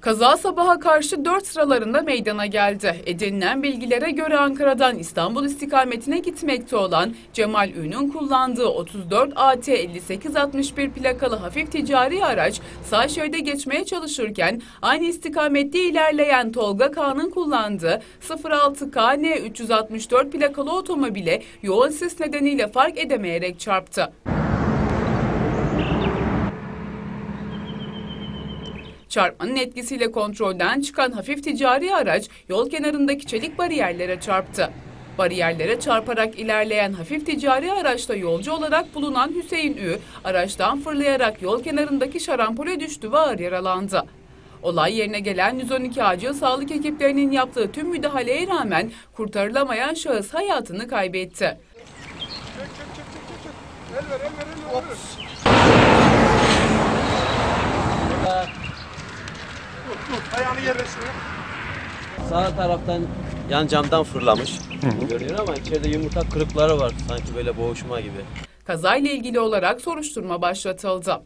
Kaza sabaha karşı 4 sıralarında meydana geldi. Edinilen bilgilere göre Ankara'dan İstanbul istikametine gitmekte olan Cemal Ün'ün kullandığı 34 AT 5861 plakalı hafif ticari araç sağ şeride geçmeye çalışırken aynı istikamette ilerleyen Tolga K'nın kullandığı 06 KN 364 plakalı otomobile yoğun sis nedeniyle fark edemeyerek çarptı. Çarpmanın etkisiyle kontrolden çıkan hafif ticari araç yol kenarındaki çelik bariyerlere çarptı. Bariyerlere çarparak ilerleyen hafif ticari araçta yolcu olarak bulunan Hüseyin Ü, araçtan fırlayarak yol kenarındaki şarampole düştü ve ağır yaralandı. Olay yerine gelen 112 acil sağlık ekiplerinin yaptığı tüm müdahaleye rağmen kurtarılamayan şahıs hayatını kaybetti. Ayağını yerleştir. Sağ taraftan yan camdan fırlamış. Görünüyor ama içeride yumurta kırıkları var. Sanki böyle boğuşma gibi. Kazayla ilgili olarak soruşturma başlatıldı.